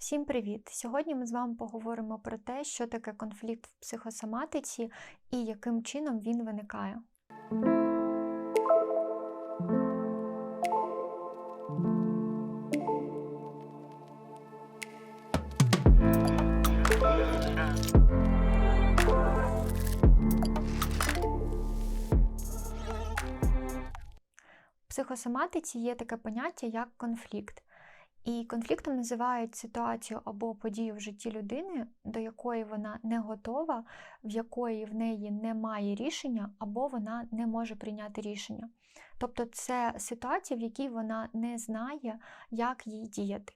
Всім привіт! Сьогодні ми з вами поговоримо про те, що таке конфлікт в психосоматиці і яким чином він виникає. В психосоматиці є таке поняття як конфлікт. І конфліктом називають ситуацію або подію в житті людини, до якої вона не готова, в якої в неї немає рішення, або вона не може прийняти рішення. Тобто це ситуація, в якій вона не знає, як їй діяти.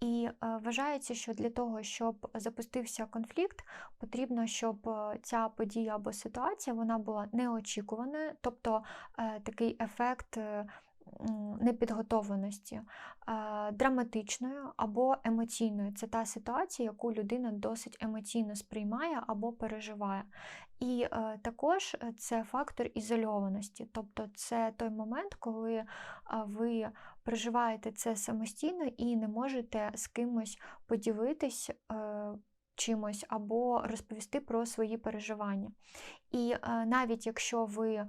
І е, вважається, що для того, щоб запустився конфлікт, потрібно, щоб е, ця подія або ситуація вона була неочікуваною, тобто е, такий ефект. Е, драматичною або емоційною. Це та ситуація, яку людина досить емоційно сприймає або переживає. І е, також е, це фактор ізольованості, тобто це той момент, коли е, ви переживаєте це самостійно і не можете з кимось поділитись. Чимось або розповісти про свої переживання. І навіть якщо ви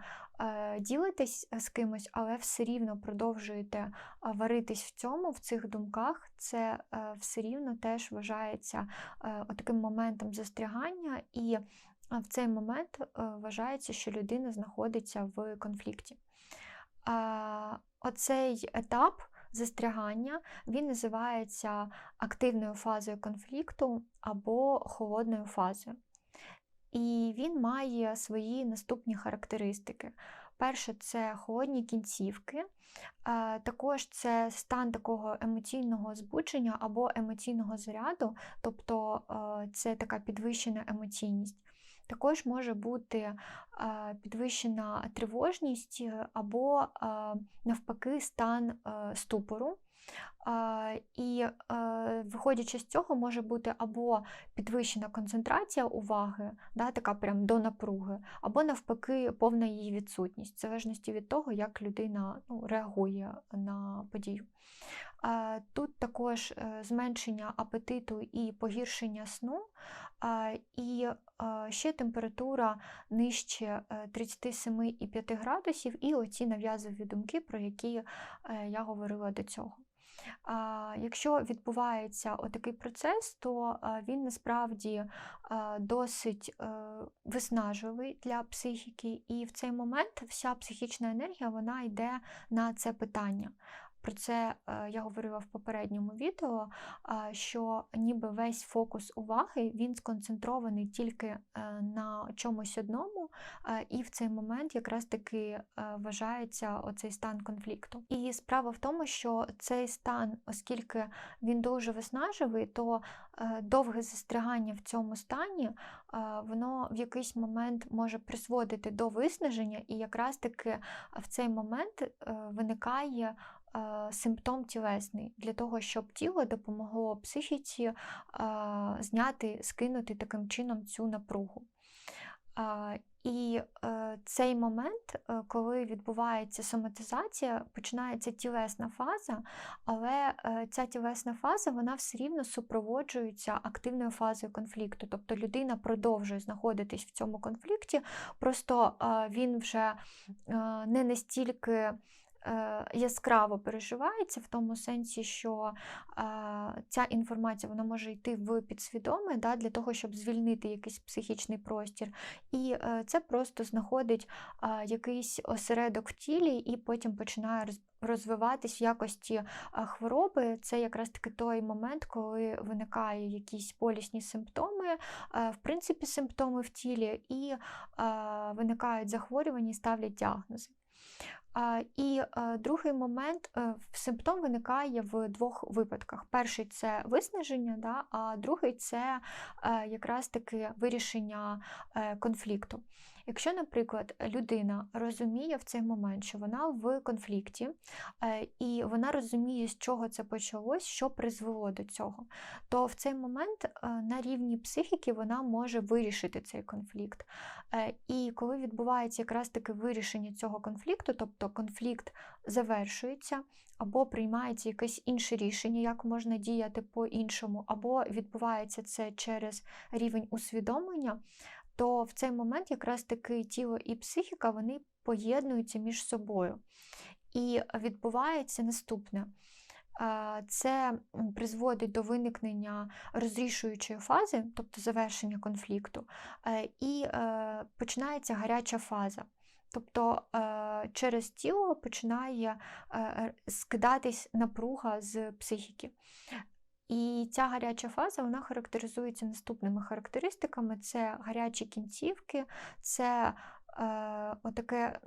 ділитесь з кимось, але все рівно продовжуєте е, варитись в цьому, в цих думках, це е, все рівно теж вважається е, таким моментом застрягання, і е, в цей момент е, вважається, що людина знаходиться в конфлікті. Оцей етап застрягання він називається активною фазою конфлікту або холодною фазою. І він має свої наступні характеристики. Перше, це холодні кінцівки, також це стан такого емоційного збудження або емоційного заряду, тобто це така підвищена емоційність. Також може бути підвищена тривожність або навпаки стан е, ступору. І е, виходячи з цього, може бути або підвищена концентрація уваги, да, така прям до напруги, або навпаки повна її відсутність, в залежності від того, як людина ну, реагує на подію. Тут також е, зменшення апетиту і погіршення сну, і е, ще температура нижче е, 37,5 градусів, і оці нав'язові думки, про які я говорила до цього. Якщо відбувається отакий процес, то він насправді досить е, виснажливий для психіки, і в цей момент вся психічна енергія вона йде на це питання. Про це е, я говорила в попередньому відео, що ніби весь фокус уваги він сконцентрований тільки е, на чомусь одному, і в цей момент якраз таки е, вважається оцей стан конфлікту. І справа в тому, що цей стан, оскільки він дуже виснажливий, то довге застрягання в цьому стані воно в якийсь момент може призводити до виснаження, і якраз таки в цей момент виникає симптом тілесний для того, щоб тіло допомогло психіці зняти, скинути таким чином цю напругу. І е, цей момент, е, коли відбувається соматизація, починається тілесна фаза, але е, ця тілесна фаза вона все рівно супроводжується активною фазою конфлікту. Тобто людина продовжує знаходитись в цьому конфлікті, просто він вже не настільки яскраво переживається в тому сенсі, що е, ця інформація вона може йти в підсвідоме да, для того, щоб звільнити якийсь психічний простір. І е, це просто знаходить е, якийсь осередок в тілі і потім починає розвиватись в якості е, хвороби. Це якраз таки той момент, коли виникають якісь болісні симптоми, е, в принципі, симптоми в тілі, і е, виникають захворювання і ставлять діагнози. І е, другий момент е, симптом виникає в двох випадках. Перший це виснаження, да, а другий це е, якраз таки вирішення конфлікту. Якщо, наприклад, людина розуміє в цей момент, що вона в конфлікті, е, і вона розуміє, з чого це почалось, що призвело до цього, то в цей момент е, на рівні психіки вона може вирішити цей конфлікт. Е, І коли відбувається якраз таки вирішення цього конфлікту, тобто конфлікт завершується, або приймається якесь інше рішення, як можна діяти по-іншому, або відбувається це через рівень усвідомлення, то в цей момент якраз таки тіло і психіка вони поєднуються між собою. І відбувається наступне. Це призводить до виникнення розрішуючої фази, тобто завершення конфлікту, е, і е, починається гаряча фаза. Тобто е, через тіло починає скидатись напруга з психіки. І ця гаряча фаза вона характеризується наступними характеристиками: це гарячі кінцівки, це е, отаке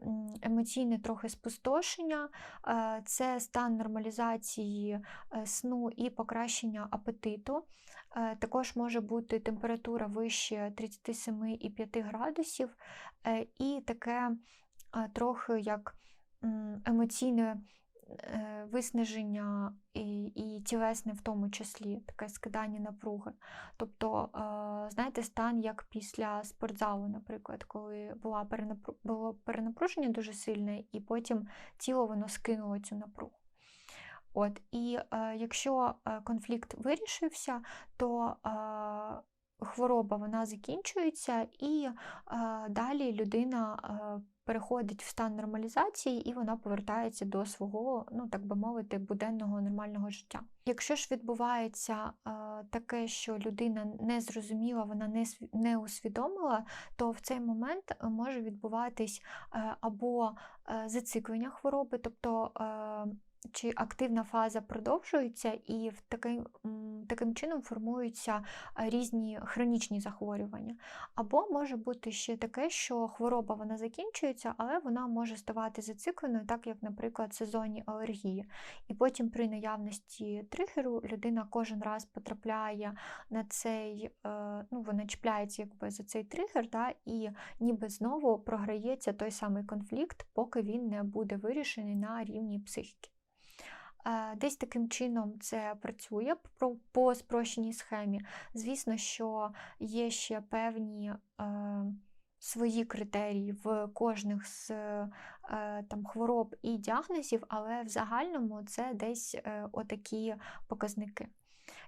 емоційне трохи спустошення, е, це стан нормалізації е, сну і покращення апетиту. Е, Також може бути температура вище 37,5 градусів, е, і таке е, трохи як емоційне виснаження і, і тілесне в тому числі, таке скидання напруги. Тобто, е, знаєте, стан як після спортзалу, наприклад, коли була перенапру... було перенапруження дуже сильне, і потім тіло воно скинуло цю напругу. От, і е, якщо е, конфлікт вирішився, то е, хвороба вона закінчується, і е, далі людина е, переходить в стан нормалізації і вона повертається до свого, ну так би мовити, буденного нормального життя. Якщо ж відбувається е, таке, що людина не зрозуміла, вона не, не усвідомила, то в цей момент може відбуватись е, або е, зациклення хвороби, тобто е, чи активна фаза продовжується, і в такий, таким чином формуються е, різні хронічні захворювання. Або може бути ще таке, що хвороба вона закінчується, але вона може ставати зацикленою, так як, наприклад, сезонні алергії. І потім при наявності тригеру людина кожен раз потрапляє на цей, е, ну, вона чіпляється якби за цей тригер, да, і ніби знову програється той самий конфлікт, поки він не буде вирішений на рівні психіки. Десь таким чином це працює по спрощеній схемі. Звісно, що є ще певні е, свої критерії в кожних з е, там, хвороб і діагнозів, але в загальному це десь е, отакі показники.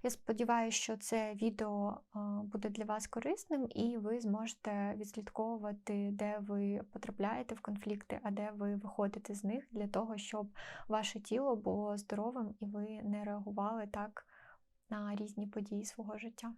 Я сподіваюся, що це відео буде для вас корисним, і ви зможете відслідковувати, де ви потрапляєте в конфлікти, а де ви виходите з них, для того, щоб ваше тіло було здоровим і ви не реагували так на різні події свого життя.